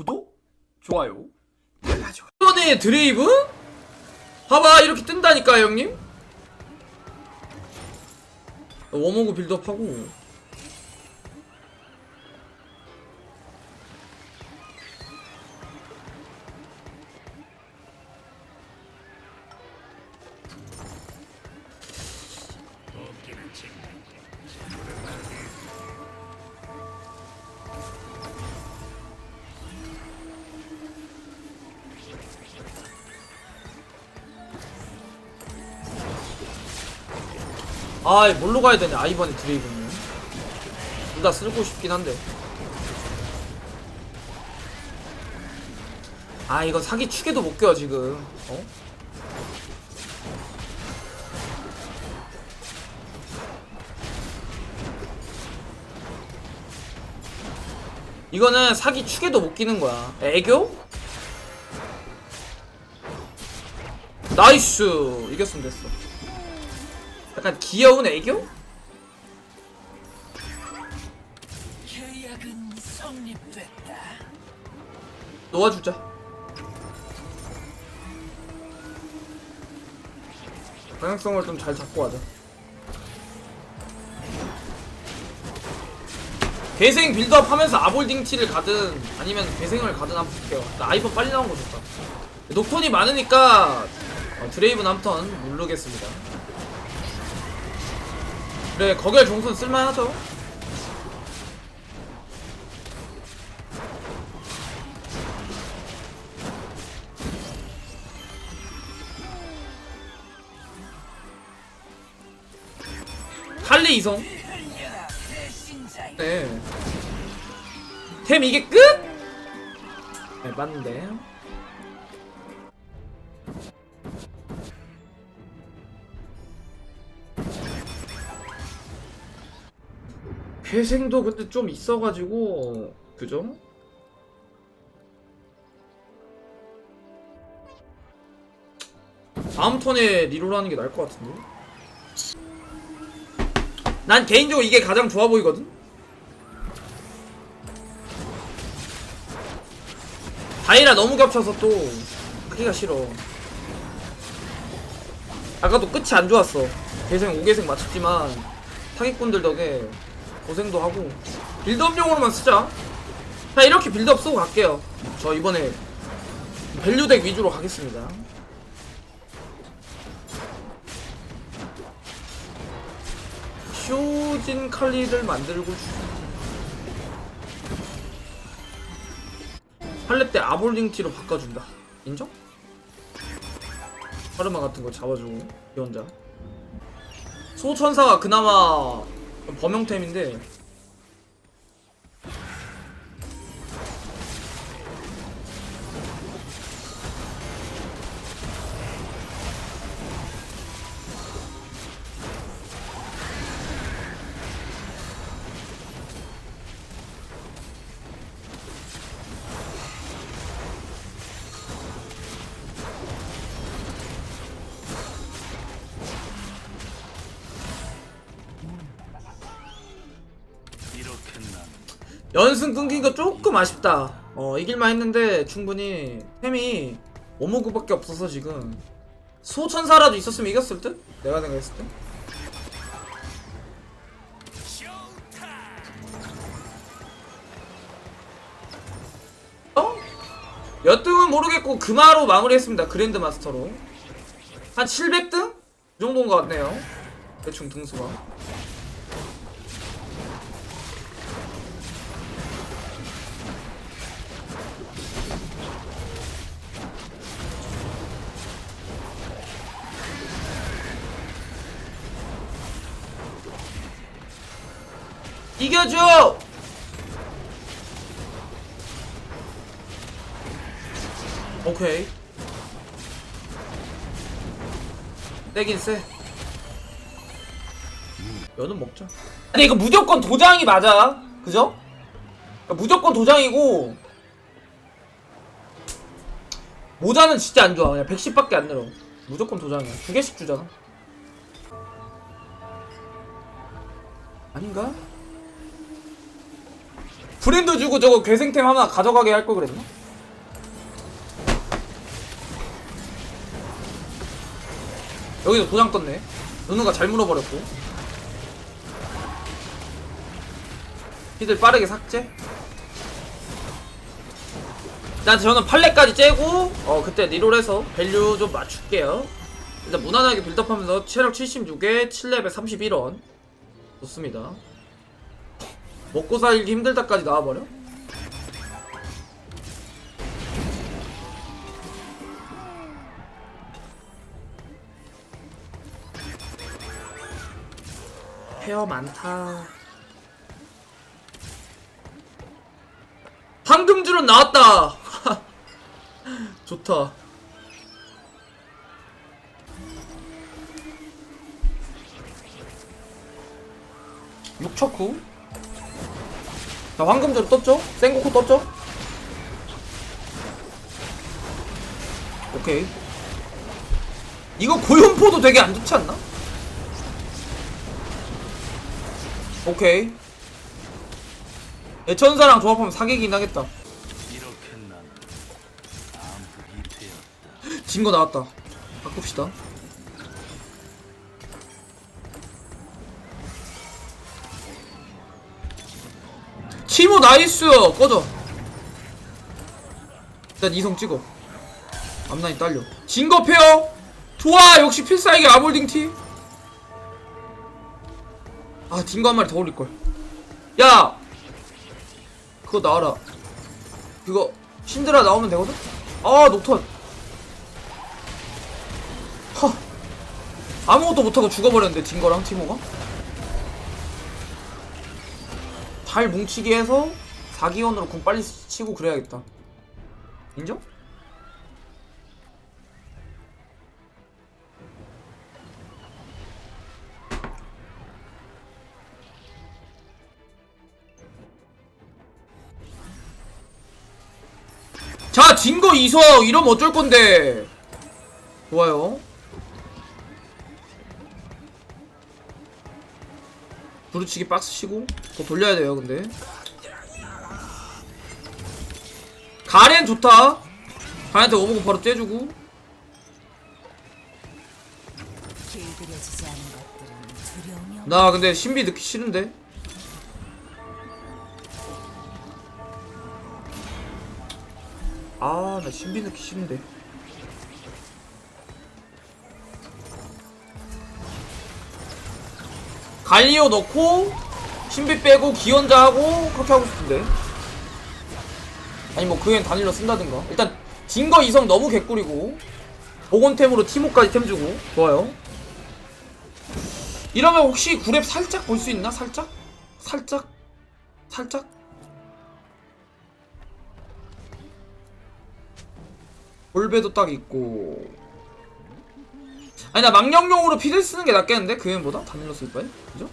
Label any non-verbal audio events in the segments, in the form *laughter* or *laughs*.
구독, 좋아요. 이번에 드레이브? 봐봐 이렇게 뜬다니까 형님 워머그 빌드업하고 아 뭘로 가야 되냐? 아이번에 드레이브는. 둘 다 쓸고 싶긴 한데. 아 이거 사기 축에도 못 껴 지금. 어? 이거는 사기 축에도 못 끼는 거야. 애교? 나이스! 이겼으면 됐어 약간 귀여운 애교? 놓아주자. 방향성을 좀 잘 잡고 하자. 괴생 빌드업 하면서 아볼딩 티를 가든 아니면 괴생을 가든 한번 볼게요. 나 아이폰 빨리 나온 거 좋다. 녹턴이 많으니까 어, 드레이븐 한턴 누르겠습니다. 그래, 거결 종선 쓸만하죠? 칼리 이성. 네. 템 이게 끝? 네, 맞는데. 괴생도 근데 좀 있어가지고 그죠? 다음 턴에 리롤 하는 게 나을 것 같은데? 난 개인적으로 이게 가장 좋아 보이거든? 다이라 너무 겹쳐서 또 하기가 싫어 아까도 끝이 안 좋았어 개생 5개생 맞췄지만 사기꾼들 덕에 고생도 하고. 빌드업용으로만 쓰자. 자 이렇게 빌드업 쓰고 갈게요. 저 이번에 밸류덱 위주로 가겠습니다. 쇼진 칼리를 만들고 싶- 팔렙 때 아볼링 티로 바꿔준다. 인정? 파르마 같은 거 잡아주고 이 혼자. 소천사가 그나마 좀 범용템인데 연승 끊긴 거 조금 아쉽다. 어, 이길만 했는데 충분히 템이 오모그밖에 없어서 지금 소천사라도 있었으면 이겼을 듯? 내가 생각했을 때. 어? 몇 등은 모르겠고 금화로 마무리했습니다. 그랜드 마스터로. 한 700등? 이 정도인 것 같네요. 대충 등수가. 이겨줘! 오케이. 떼긴 쎄. 면은 먹자. 근데 이거 무조건 도장이 맞아. 그죠? 그러니까 무조건 도장이고 모자는 진짜 안 좋아. 그냥 110밖에 안 늘어. 무조건 도장이야. 두 개씩 주잖아. 아닌가? 브랜드 주고 저거 괴생템 하나 가져가게 할 걸 그랬나? 여기서 도장 떴네. 누누가 잘 물어버렸고. 피들 빠르게 삭제. 일단 저는 팔레까지 째고 어 그때 리롤해서 밸류 좀 맞출게요. 일단 무난하게 빌드업하면서 체력 76에 7레벨 31원 좋습니다. 먹고 살기 힘들다까지 나와버려? 헤어 많다. 황금줄은 나왔다. *laughs* 좋다. 육척후. 자, 황금줄 떴죠? 생고쿠 떴죠? 오케이. 이거 고연포도 되게 안 좋지 않나? 오케이. 애천사랑 조합하면 사기긴 하겠다. 진 거 나왔다. 바꿉시다. 티모 나이스! 꺼져. 일단 이성 찍어. 앞라인 딸려. 진거 페어! 좋아! 역시 필살기 아몰딩 티! 아, 진거한 마리 더 올릴걸. 야! 그거 나와라. 그거, 신드라 나오면 되거든? 아, 녹턴. 허. 아무것도 못하고 죽어버렸는데 딩거랑 티모가 잘 뭉치게 해서 4기원으로 궁 빨리 치고 그래야겠다. 인정? 자 딩거 이성 이러면 어쩔 건데? 좋아요 부르치기 박스 치고 더 돌려야 돼요 근데. 가렌 좋다. 가렌한테 오버고 바로 없나 근데 신비 넣기 싫은데. 아 나 신비 넣기 싫은데 갈리오 넣고 신비 빼고 기원자 하고 그렇게 하고 싶은데 아니 뭐 그엔 단일로 쓴다든가 일단 진거 이성 너무 개꿀이고 복원템으로 티모까지 템 주고 좋아요 이러면 혹시 구랩 살짝 볼 수 있나? 살짝? 살짝? 살짝? 볼배도 딱 있고 아니 나 망령용으로 피를 쓰는 게 낫겠는데? 그앤보다? 단일로 쓸 바에 그죠?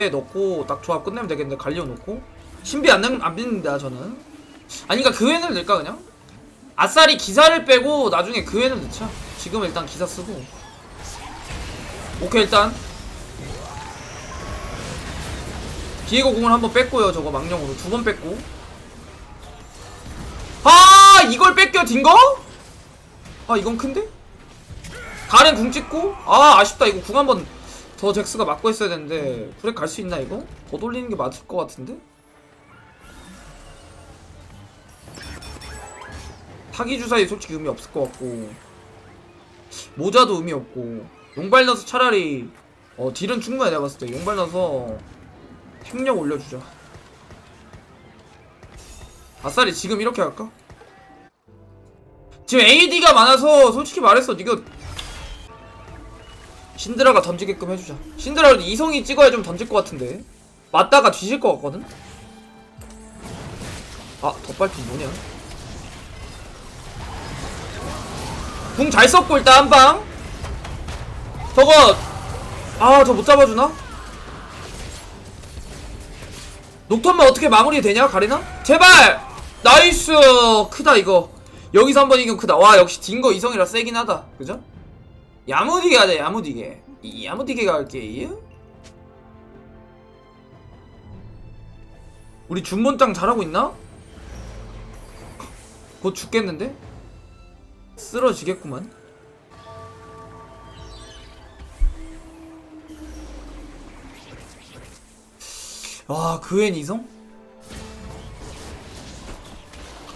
에 넣고 딱 조합 끝내면 되겠는데 갈리오 넣고. 신비 안, 넣- 안 믿는다 저는. 아니 그니까 그앤을 넣을까 그냥? 아싸리 기사를 빼고 나중에 그앤을 넣자. 지금은 일단 기사 쓰고. 오케이 일단. 비에고 공을 한번 뺐고요 저거 망령으로. 두 번 뺐고. 아 이걸 뺏겨 딘거? 아 이건 큰데? 가렌 궁 찍고 아 아쉽다 이거 궁 한번 더 잭스가 맞고 했어야 되는데 브렉 갈 수 있나 이거? 더 돌리는 게 맞을 것 같은데? 타기 주사위 솔직히 의미 없을 것 같고 모자도 의미 없고 용발 넣어서 차라리 어 딜은 충분해 내가 봤을 때 용발 넣어서 힘력 올려주자 아싸리 지금 이렇게 할까? 지금 AD가 많아서 솔직히 말해서 이거 신드라가 던지게끔 해주자 신드라는 이성이 찍어야 좀 던질 것 같은데 맞다가 뒤질 것 같거든? 아 덧발팀 뭐냐 궁 잘 썼고 일단 한방 저거 아 저 못 잡아주나? 녹턴만 어떻게 마무리 되냐 가리나? 제발! 나이스! 크다 이거 여기서 한 번 이기면 크다 와 역시 딩거 이성이라 세긴 하다 그죠? 야무지게 하자 야무지게 이 야무지게 갈게 우리 준몬짱 잘하고 있나? 곧 죽겠는데? 쓰러지겠구만 와 그웬 이성?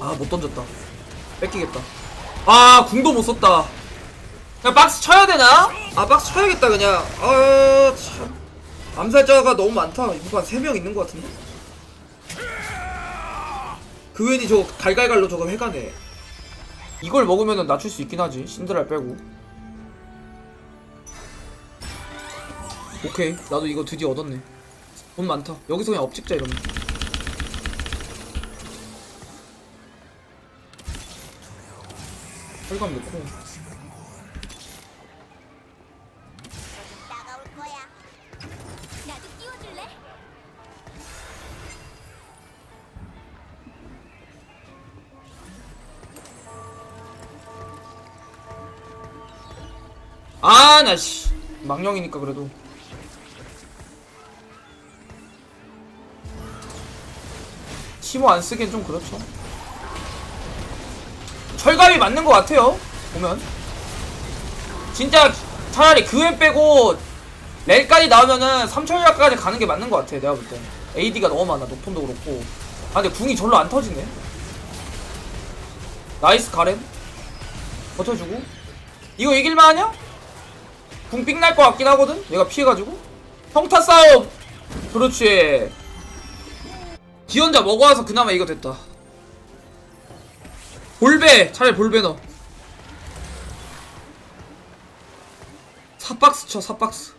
아 못 던졌다 뺏기겠다 아 궁도 못 썼다 그냥 박스 쳐야 되나? 아 박스 쳐야겠다 그냥. 아참. 암살자가 너무 많다. 이거 한 3명 있는 것 같은데? 그 웬이 저거 갈갈갈로 저거 해가네. 이걸 먹으면 낮출 수 있긴 하지. 신드랄 빼고. 오케이. 나도 이거 드디어 얻었네. 돈 많다. 여기서 그냥 업찍자 이러면. 혈감 넣고 아나씨. 망령이니까 그래도. 티모 안 쓰기엔 좀 그렇죠. 철갑이 맞는 것 같아요 보면. 진짜 차라리 그웬 빼고 렐까지 나오면은 3천약까지 가는 게 맞는 것 같아 내가 볼땐. AD가 너무 많아 노폰도 그렇고. 아 근데 궁이 절로 안 터지네. 나이스 가렌 버텨주고. 이거 이길만 하냐? 궁삥 날 것 같긴 하거든? 얘가 피해가지고? 평타 싸움! 그렇지. 기혼자 먹어와서 그나마 이거 됐다. 볼배! 차라리 볼배 넣어. 사박스 쳐 사박스.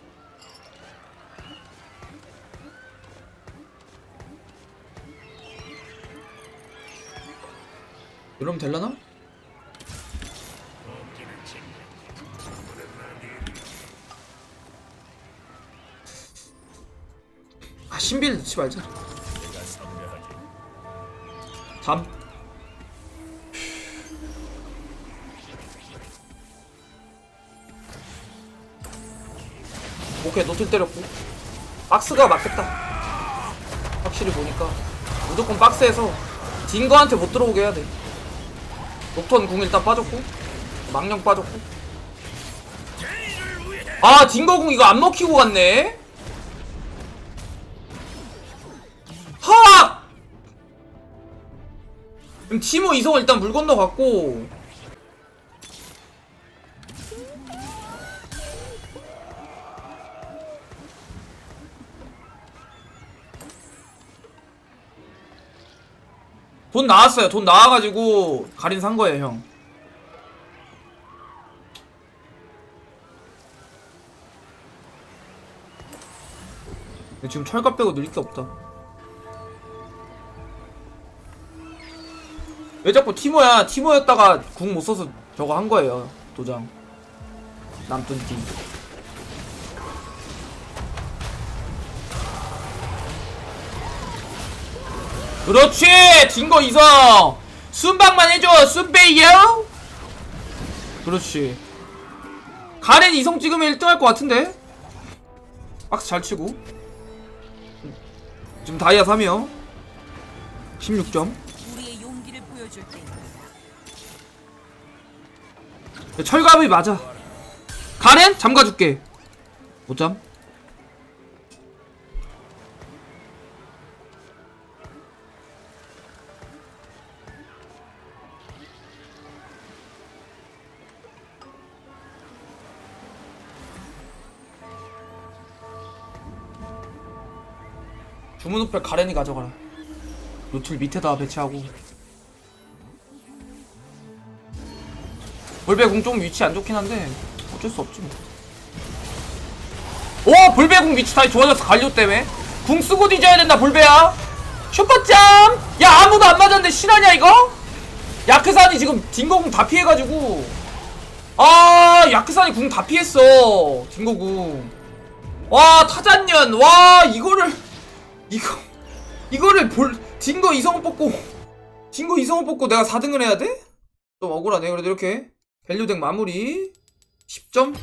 이러면 될라나? 아 신비를 넣지 말자. 담 오케이 노틸 때렸고. 박스가 맞겠다. 확실히 보니까. 무조건 박스에서 딩거한테 못 들어오게 해야 돼. 녹턴 궁 일단 빠졌고 망령 빠졌고. 아 딩거 궁 이거 안 먹히고 갔네 그럼 티모 이성을 일단 물 건너갔고. 돈 나왔어요. 돈 나와가지고 가린 산 거예요 형. 지금 철갑 빼고 늘릴 게 없다 왜 자꾸 티모야 티모였다가 궁 못 써서 저거 한 거예요 도장. 남뜬 팀. 그렇지! 딩거 이성! 순방만 해줘 순베이요! 그렇지. 가렌 이성 찍으면 1등 할 것 같은데? 박스 잘 치고. 지금 다이아 3이요. 16점. 우리의 용기를 보여줄 때입니다. 철갑이 맞아. 가렌 잠가줄게. 못잠. 주문 우펠 가렌이 가져가라. 노틀 밑에다 배치하고. 볼배궁 좀 위치 안 좋긴 한데 어쩔 수 없지 뭐. 오 볼배궁 위치 다시 좋아졌어. 갈료 때문에. 궁 쓰고 뒤져야 된다 볼배야. 슈퍼짬 야 아무도 안 맞았는데 실화냐 이거? 야크산이 지금 딩거궁 다 피해가지고. 아 야크산이 궁 다 피했어 딩거궁. 와 타잔년. 와 이거를 이거 이거를 볼 딩거 이성을 뽑고 딩거 이성을 뽑고 내가 4등을 해야 돼? 좀 억울하네 그래도 이렇게 밸류덱 마무리. 10점